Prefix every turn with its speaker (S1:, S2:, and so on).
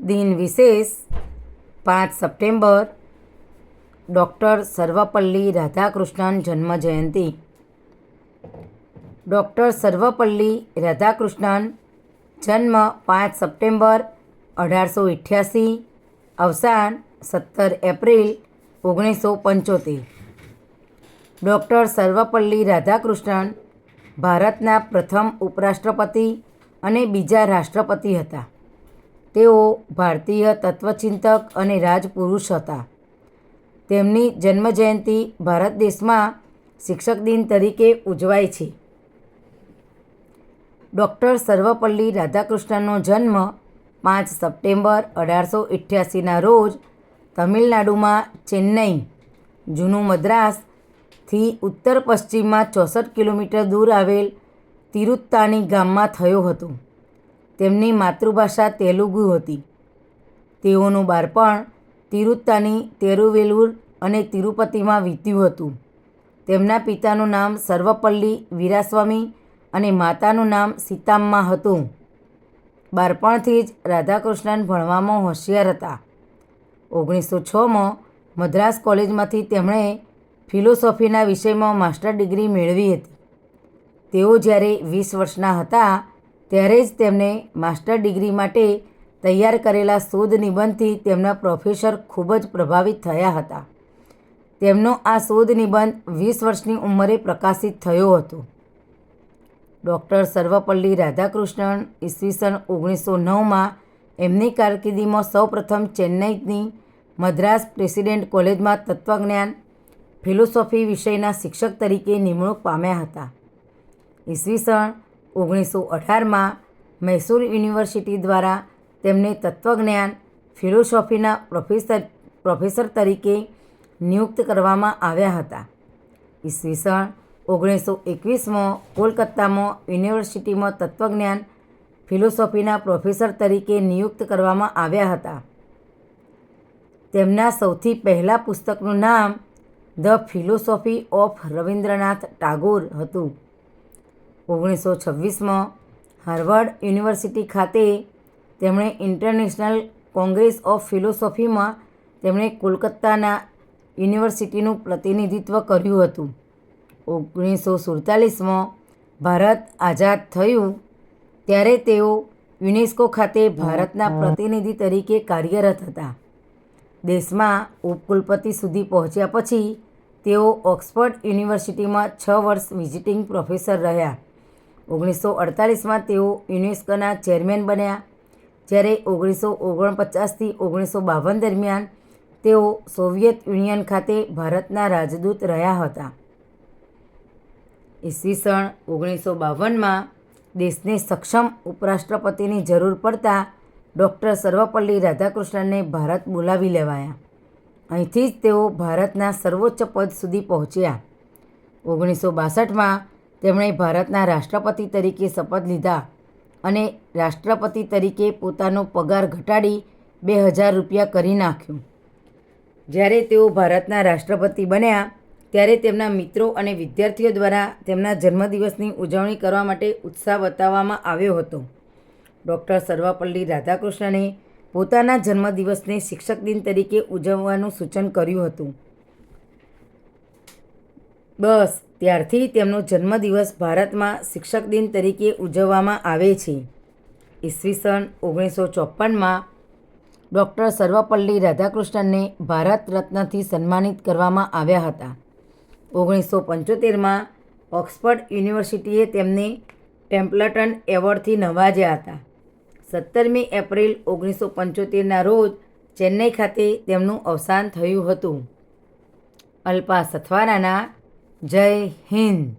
S1: દિન વિશેષ પાંચ સપ્ટેમ્બર, ડૉક્ટર સર્વપલ્લી રાધાકૃષ્ણન જન્મ જયંતિ ડૉક્ટર સર્વપલ્લી રાધાકૃષ્ણન જન્મ પાંચ સપ્ટેમ્બર, અઢારસો અઠ્યાસી અવસાન સત્તર એપ્રિલ, ઓગણીસો પંચોતેર. ડૉક્ટર સર્વપલ્લી રાધાકૃષ્ણન ભારતના પ્રથમ ઉપરાષ્ટ્રપતિ અને બીજા રાષ્ટ્રપતિ હતા. તેઓ ભારતીય તત્વચિંતક અને રાજપુરુષ હતા. તેમની જન્મજયંતિ ભારત દેશમાં શિક્ષક દિન તરીકે ઉજવાય છે. ડૉક્ટર સર્વપલ્લી રાધાકૃષ્ણનનો જન્મ પાંચ સપ્ટેમ્બર અઢારસો અઠ્યાસીના રોજ તમિલનાડુમાં ચેન્નઈ, જૂનું મદ્રાસથી ઉત્તર પશ્ચિમમાં ચોસઠ કિલોમીટર દૂર આવેલ તિરુત્તાની ગામમાં થયો હતો. તેમની માતૃભાષા તેલુગુ હતી. તેઓનું બાળપણ તિરુત્તાની તેરુવેલુર અને તિરુપતિમાં વીત્યું હતું. તેમના પિતાનું નામ સર્વપલ્લી વીરાસ્વામી અને માતાનું નામ સીતામ્મા હતું. બાળપણથી જ રાધાકૃષ્ણન ભણવામાં હોશિયાર હતા. ઓગણીસો છમાં મદ્રાસ કોલેજમાંથી તેમણે ફિલોસોફીના વિષયમાં માસ્ટર ડિગ્રી મેળવી હતી. તેઓ જ્યારે વીસ વર્ષના હતા ત્યારે જ તેમને માસ્ટર ડિગ્રી માટે તૈયાર કરેલા શોધ નિબંધથી તેમના પ્રોફેસર ખૂબ જ પ્રભાવિત થયા હતા. તેમનો આ શોધ નિબંધ વીસ વર્ષની ઉંમરે પ્રકાશિત થયો હતો. ડૉક્ટર સર્વપલ્લી રાધાકૃષ્ણન ઈસવીસન ઓગણીસો નવમાં એમની કારકિર્દીમાં સૌપ્રથમ ચેન્નઈની મદ્રાસ પ્રેસિડેન્ટ કોલેજમાં તત્વજ્ઞાન, ફિલોસોફી વિષયના શિક્ષક તરીકે નિમણૂક પામ્યા હતા. ઈસવીસન ઓગણીસો અઢારમાં મૈસૂર યુનિવર્સિટી દ્વારા તેમને તત્વજ્ઞાન ફિલોસોફીના પ્રોફેસર પ્રોફેસર તરીકે નિયુક્ત કરવામાં આવ્યા હતા. ઈસવીસન ઓગણીસો એકવીસમાં કોલકાતામાં યુનિવર્સિટીમાં તત્વજ્ઞાન ફિલોસોફીના પ્રોફેસર તરીકે નિયુક્ત કરવામાં આવ્યા હતા. તેમના સૌથી પહેલા પુસ્તકનું નામ the philosophy of Rabindranath Tagore હતું. ઓગણીસો છવ્વીસમાં હાર્વર્ડ યુનિવર્સિટી ખાતે તેમણે ઇન્ટરનેશનલ કોંગ્રેસ ઓફ ફિલોસોફીમાં તેમણે કોલકાતાના યુનિવર્સિટીનું પ્રતિનિધિત્વ કર્યું હતું. ઓગણીસો સુડતાલીસમાં ભારત આઝાદ થયું ત્યારે તેઓ યુનેસ્કો ખાતે ભારતના પ્રતિનિધિ તરીકે કાર્યરત હતા. દેશમાં ઉપકુલપતિ સુધી પહોંચ્યા પછી તેઓ ઓક્સફર્ડ યુનિવર્સિટીમાં છ વર્ષ વિઝિટિંગ પ્રોફેસર રહ્યા. ઓગણીસો અડતાલીસમાં તેઓ યુનેસ્કોના ચેરમેન બન્યા. જ્યારે ઓગણીસો ઓગણપચાસથી ઓગણીસો બાવન દરમિયાન તેઓ સોવિયત યુનિયન ખાતે ભારતના રાજદૂત રહ્યા હતા. ઈસવીસન ઓગણીસો બાવનમાં દેશને સક્ષમ ઉપરાષ્ટ્રપતિની જરૂર પડતા ડૉક્ટર સર્વપલ્લી રાધાકૃષ્ણનને ભારત બોલાવી લેવાયા. અહીંથી જ તેઓ ભારતના સર્વોચ્ચ પદ સુધી પહોંચ્યા. ઓગણીસો બાસઠમાં તેમણે ભારતના રાષ્ટ્રપતિ તરીકે શપથ લીધા અને રાષ્ટ્રપતિ તરીકે પોતાનો પગાર ઘટાડી બે હજાર રૂપિયા કરી નાખ્યો. જ્યારે તેઓ ભારતના રાષ્ટ્રપતિ બન્યા, ત્યારે તેમના મિત્રો અને વિદ્યાર્થીઓ દ્વારા તેમના જન્મદિવસની ઉજવણી કરવા માટે ઉત્સાહ બતાવવામાં આવ્યો હતો. ડૉક્ટર સર્વપલ્લી રાધાકૃષ્ણને પોતાના જન્મદિવસને શિક્ષક દિન તરીકે ઉજવવાનું સૂચન કર્યું હતું. બસ, ત્યારથી તેમનો જન્મદિવસ ભારતમાં શિક્ષક દિન તરીકે ઉજવવામાં આવે છે. ઈસવીસન ઓગણીસો ચોપનમાં ડૉક્ટર સર્વપલ્લી રાધાકૃષ્ણનને ભારત રત્નથી સન્માનિત કરવામાં આવ્યા હતા. ઓગણીસો પંચોતેરમાં ઓક્સફર્ડ યુનિવર્સિટીએ તેમને ટેમ્પલટન એવોર્ડથી નવાજ્યા હતા. સત્તરમી એપ્રિલ ઓગણીસો પંચોતેરના રોજ ચેન્નઈ ખાતે તેમનું અવસાન થયું હતું. અલ્પા સથવારાના જય હિન્દ.